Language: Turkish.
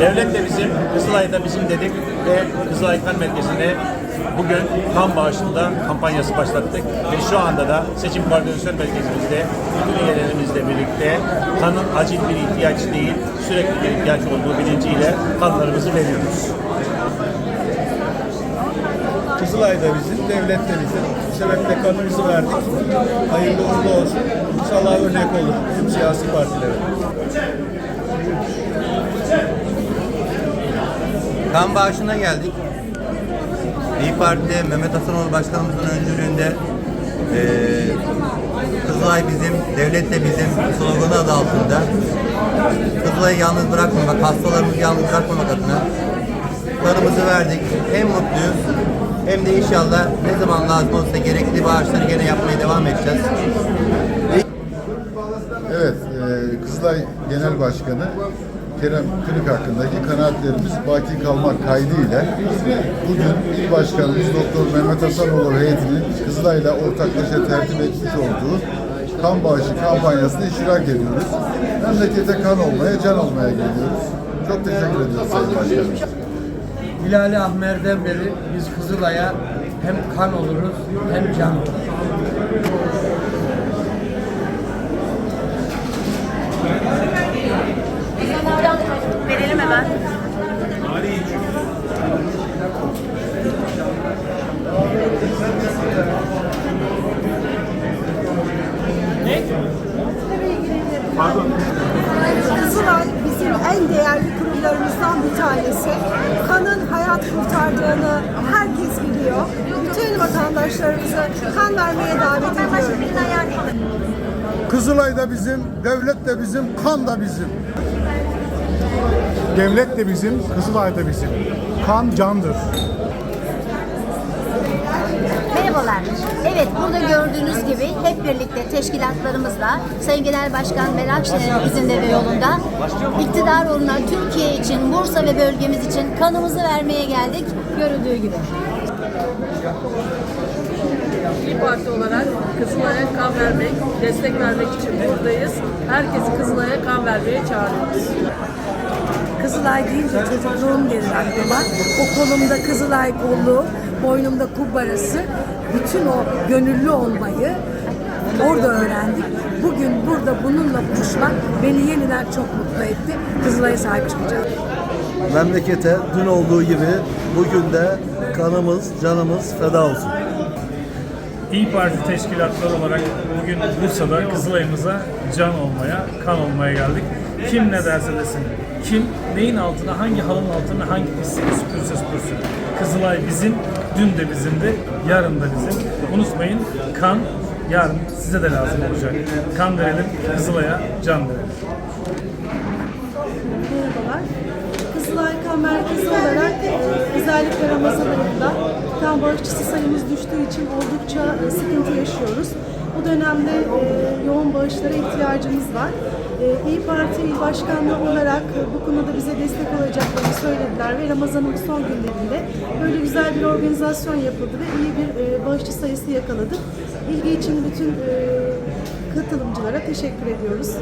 Devlet de bizim, Kızılay da bizim dedik ve Kızılay Kan Merkezi'nde bugün kan bağışında kampanyası başlattık ve şu anda da seçim koordinasyon merkezimizde bütün üyelerimizle birlikte kanın acil bir ihtiyaç değil, sürekli bir ihtiyaç olduğu bilinciyle kanlarımızı veriyoruz. Kızılay da bizim, devlet de bizim. Bu sebeple kanımızı verdik. Hayırlı uğurlu olsun. İnşallah örnek olur tüm siyasi partilere. Kan bağışına geldik. İyi Parti'de Mehmet Hasanoğlu Başkanımızın öncülüğünde eee Kızılay bizim, devlet de bizim sloganı adı altında Kızılay'ı yalnız bırakmamak, hastalarımızı yalnız bırakmamak adına kanımızı verdik. Hem mutluyuz hem de inşallah ne zaman lazım olsa gerekli bağışları gene yapmaya devam edeceğiz. Evet, e, Kızılay Genel Başkanı Kerem Kırık hakkındaki kanaatlerimiz baki kalmak kaydıyla bugün İl Başkanımız Doktor Mehmet Hasanoğlu heyetinin Kızılay'la ortaklaşa tertip etmiş olduğu kan bağışı kampanyasına iştirak ediyoruz. Memlekete kan olmaya, can olmaya geliyoruz. Çok teşekkür ediyoruz Sayın Başkanım. Hilali Ahmer'den beri biz Kızılay'a hem kan oluruz hem can oluruz. Verelim hemen. Kızılay bizim en değerli kurumlarımızdan bir tanesi. Kanın hayat kurtardığını herkes biliyor. Bütün vatandaşlarımızı kan vermeye davet ediyorum. Kızılay da bizim, devlet de bizim, kan da bizim. Devlet de bizim, Kızılay da bizim. Kan candır. Merhabalar. Evet burada gördüğünüz gibi hep birlikte teşkilatlarımızla Sayın Genel Başkan Meral Akşener'in izinde ve yolunda iktidar uğruna Türkiye için, Bursa ve bölgemiz için kanımızı vermeye geldik görüldüğü gibi. İyi Parti olarak Kızılay'a kan vermek, destek vermek için buradayız. Herkesi Kızılay'a kan vermeye çağırıyoruz. Kızılay deyince çocukluğum gelir aklıma. O kolumda Kızılay kolluğu, boynumda kubbarası. Bütün o gönüllü olmayı orada öğrendik. Bugün burada bununla buluşmak beni yeniden çok mutlu etti. Kızılay'a sahip çıkacağım. Memlekete dün olduğu gibi bugün de kanımız, canımız feda olsun. İyi Parti teşkilatları olarak bugün Bursa'da Kızılay'ımıza can olmaya, kan olmaya geldik. Kim ne derse desin, kim neyin altına, hangi halının altına hangi pisliği süpürse süpürsün. Kızılay bizim, dün de bizimdi, yarın da bizim. Unutmayın kan yarın size de lazım olacak. Kan verelim, Kızılay'a can verelim. Merhabalar. Kızılay Kan Merkezi olarak e, özellikle Ramazan ayında kan bağışçısı sayımız düştüğü için oldukça e, sıkıntı yaşıyoruz. Bu dönemde e, yoğun bağışlara ihtiyacımız var. E, İyi Parti İl Başkanlığı olarak e, bu konuda bize destek olacaklarını söylediler ve Ramazan'ın son günlerinde böyle güzel bir organizasyon yapıldı ve iyi bir e, bağışçı sayısı yakaladık. İlgi için bütün e, katılımcılara teşekkür ediyoruz.